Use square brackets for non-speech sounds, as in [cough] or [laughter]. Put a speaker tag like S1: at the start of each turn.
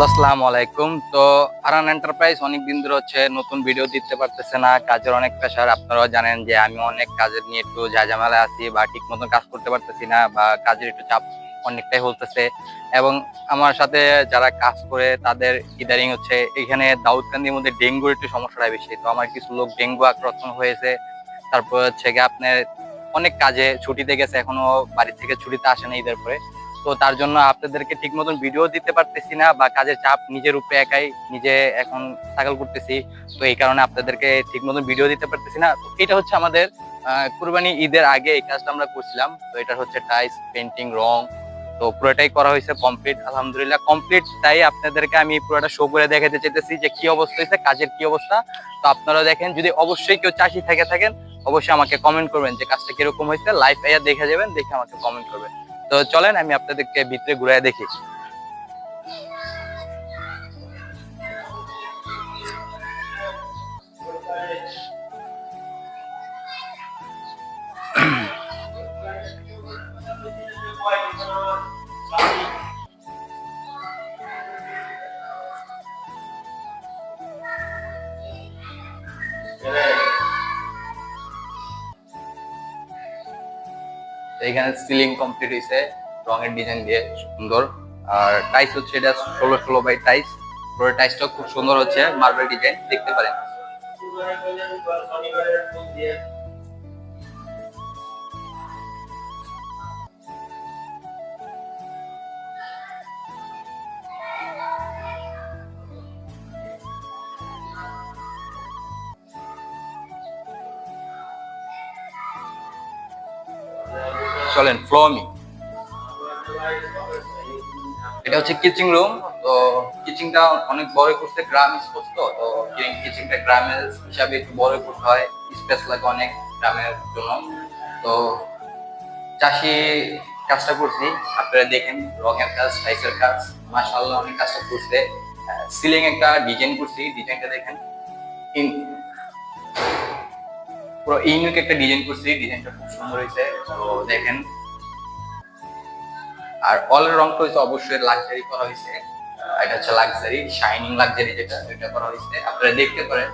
S1: Hello, আসসালামু আলাইকুম। তো আরান এন্টারপ্রাইজ অনেক দিন ধরে হচ্ছে নতুন ভিডিও দিতে পারতেছে না, কাজের অনেক প্রেশার আপনারাও জানেন যে আমি অনেক কাজের নিয়ে একটু ঝাঁঝামেলা আছি বা ঠিক মতন কাজ করতে পারতেছি না বা কাজের একটু চাপ অনেকটাই হতেছে এবং আমার সাথে যারা কাজ করে, তাদের ইদারিং হচ্ছে, এখানে দাউদকান্দির মধ্যে ডেঙ্গুর একটু সমস্যাটা বেশি। তো আমার কিছু লোক ডেঙ্গু আক্রান্ত হয়েছে। তারপর হচ্ছে গিয়ে আপনার অনেক কাজে ছুটিতে গেছে, এখনও বাড়ি থেকে ছুটিতে আসে না ঈদের পরে। তো তার জন্য আপনাদেরকে ঠিক মতন ভিডিও দিতে পারতেছি না বা কাজের চাপ নিজের উপরে একাই নিজে এখন সাইকেল করতেছি। তো এই কারণে আপনাদেরকে ঠিক মতন ভিডিও দিতে পারতেছি না। এটা হচ্ছে আমাদের কুরবানি ঈদের আগে এই কাজটা আমরা করছিলাম। তো এটা হচ্ছে টাইস পেন্টিং রং। তো পুরোটাই করা হয়েছে কমপ্লিট আলহামদুলিল্লাহ কমপ্লিট তাই আপনাদেরকে আমি পুরোটা শো করে দেখাতে চাইতেছি যে কি অবস্থা হয়েছে, কাজের কি অবস্থা। তো আপনারা দেখেন, যদি অবশ্যই কেউ চাষি থেকে থাকেন, অবশ্যই আমাকে কমেন্ট করবেন যে কাজটা কীরকম হয়েছে। লাইভ এয়া দেখে যাবেন, দেখে আমাকে কমেন্ট করবেন। তো চলেন আমি আপনাদেরকে ভিতরে ঘুরায় দেখি। তো [clears throat] এখানে সিলিং কমপ্লিট হয়েছে রঙের ডিজাইন দিয়ে সুন্দর। আর টাইস হচ্ছে এটা ষোলো ষোলো বাই টাইস পুরো টাইসটা খুব সুন্দর হচ্ছে মার্বেল ডিজাইন দেখতে পারেন। চলেন ফ্লোমি এটা হচ্ছে কিচিং রুম তো কিচিংটা অনেক বড় করছে, গ্রাম স্পোর্টস তো তো কিচিংটা গ্রামের হিসাবে একটু বড় করতে হয় স্পেস লাগে অনেক গ্রামের জন্য। তো চাষি কাজটা করছি, আপনারা দেখেন, রঙের কাজ টাইসের কাজ, মাশাআল্লাহ অনেক কাজটা করছে। সিলিং একটা ডিজাইন করছি ডিজাইনটা দেখেন পুরো ইউনিক একটা ডিজাইন করছি ডিজাইনটা খুব সুন্দর হয়েছে। তো দেখেন। আর অল রংটা হচ্ছে অবশ্যই লাক্সারি করা হয়েছে। এটা হচ্ছে লাক্সারি শাইনিং লাক্সারি যেটা, এটা করা হয়েছে। আপনারা দেখতে পারেন।